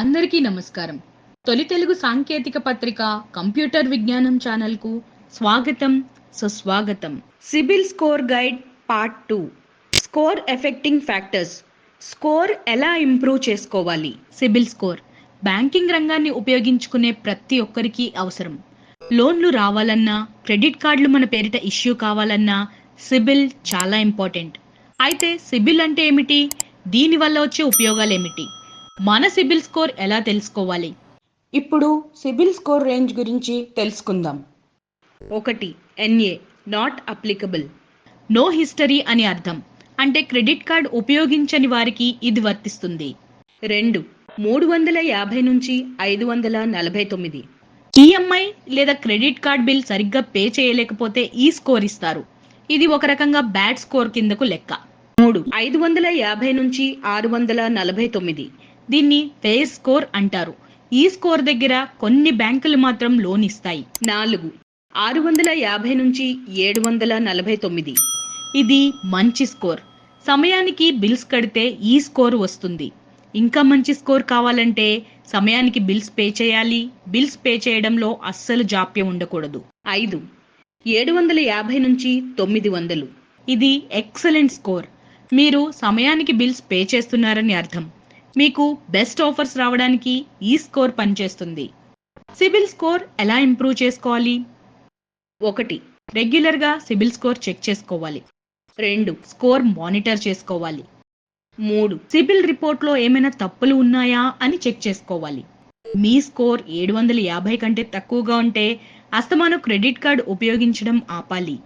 అందరికీ నమస్కారం. తొలి తెలుగు సాంకేతిక పత్రిక కంప్యూటర్ విజ్ఞానం ఛానల్కు స్వాగతం సుస్వాగతం. CIBIL score guide part two. Score affecting factors. Score ఎలా ఇంప్రూవ్ చేసుకోవాలి? సిబిల్ స్కోర్. బ్యాంకింగ్ రంగాన్ని ఉపయోగించుకునే ప్రతి ఒక్కరికి అవసరం. లోన్లు రావాలన్నా క్రెడిట్ కార్డులు మన పేరిట ఇష్యూ కావాలన్నా సిబిల్ చాలా ఇంపార్టెంట్. అయితే సిబిల్ అంటే ఏమిటి? దీనివల్ల వచ్చే ఉపయోగాలు ఏమిటి మన సిబిల్ స్కోర్ ఎలా తెలుసుకోవాలి? ఇప్పుడు సిబిల్ స్కోర్ రేంజ్ గురించి తెలుసుకుందాం. ఒకటి NA not applicable no history అని అర్థం. అంటే క్రెడిట్ కార్డ్ ఉపయోగించని వారికి ఇది వర్తిస్తుంది. రెండు మూడు వందల యాభై నుంచి ఐదు వందల నలభై తొమ్మిది. ఈఎంఐ లేదా క్రెడిట్ కార్డ్ బిల్ సరిగ్గా పే చేయలేకపోతే ఈ స్కోర్ ఇస్తారు. ఇది ఒక రకంగా బ్యాడ్ స్కోర్ కిందకు లెక్క. మూడు ఐదు వందల యాభై నుంచి ఆరు వందల నలభై తొమ్మిది. దీన్ని ఫెయిర్ స్కోర్ అంటారు. ఈ స్కోర్ దగ్గర కొన్ని బ్యాంకులు మాత్రం లోన్ ఇస్తాయి. నాలుగు. ఆరు వందల యాభై నుంచి ఏడు వందల నలభై తొమ్మిది. ఇది మంచి స్కోర్. సమయానికి బిల్స్ కడితే ఈ స్కోర్ వస్తుంది. ఇంకా మంచి స్కోర్ కావాలంటే సమయానికి బిల్స్ పే చేయాలి. బిల్స్ పే చేయడంలో అస్సలు జాప్యం ఉండకూడదు. ఐదు. ఏడు వందల యాభై నుంచి తొమ్మిది వందలు. ఇది ఎక్సలెంట్ స్కోర్. మీరు సమయానికి బిల్స్ పే చేస్తున్నారని అర్థం. మీకు బెస్ట్ ఆఫర్స్ రావడానికి ఈ స్కోర్ పనిచేస్తుంది. సిబిల్ స్కోర్ ఎలా ఇంప్రూవ్ చేసుకోవాలి? ఒకటి రెగ్యులర్గా సిబిల్ స్కోర్ చెక్ చేసుకోవాలి. రెండు స్కోర్ మానిటర్ చేసుకోవాలి. మూడు సిబిల్ రిపోర్ట్లో ఏమైనా తప్పులు ఉన్నాయా అని చెక్ చేసుకోవాలి. మీ స్కోర్ ఏడు వందల యాభై కంటే తక్కువగా ఉంటే అస్తమాను క్రెడిట్ కార్డ్ ఉపయోగించడం ఆపాలి.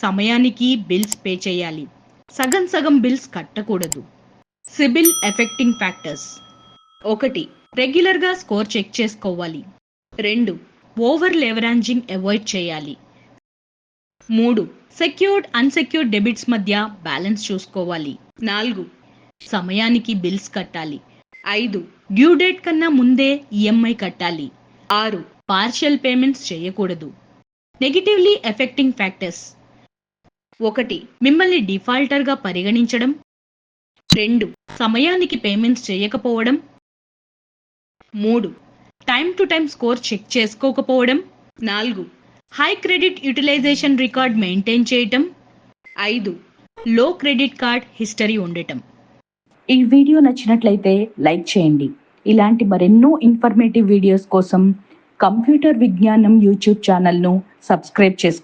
సమయానికి బిల్స్ పే చేయాలి. సగం సగం బిల్స్ కట్టకూడదు. CIBIL affecting factors. ఒకటి రెగ్యులర్గా స్కోర్ చెక్ చేసుకోవాలి. రెండు ఓవర్ లెవరాంజింగ్ అవాయిడ్ చేయాలి. మూడు సెక్యూర్డ్ అన్సెక్యూర్డ్ డెబిట్స్ మధ్య బ్యాలెన్స్ చూసుకోవాలి. నాలుగు సమయానికి బిల్స్ కట్టాలి. ఐదు డ్యూ డేట్ కన్నా ముందే ఈఎంఐ కట్టాలి. ఆరు పార్షియల్ పేమెంట్స్ చేయకూడదు. Negatively affecting factors. ఒకటి మిమ్మల్ని డిఫాల్టర్గా పరిగణించడం రెండు సమయానికి పేమెంట్స్ చేయకపోవడం. మూడు time to time score check చేసుకోకపోవడం. నాలుగు high credit utilization record maintain చేయటం. ఐదు లో క్రెడిట్ కార్డ్ హిస్టరీ ఉండటం. ఈ వీడియో నచ్చినట్లయితే లైక్ చేయండి. ఇలాంటి మరెన్నో ఇన్ఫర్మేటివ్ వీడియోస్ కోసం కంప్యూటర్ విజ్ఞానం యూట్యూబ్ ఛానల్ను సబ్స్క్రైబ్ చేసుకోండి.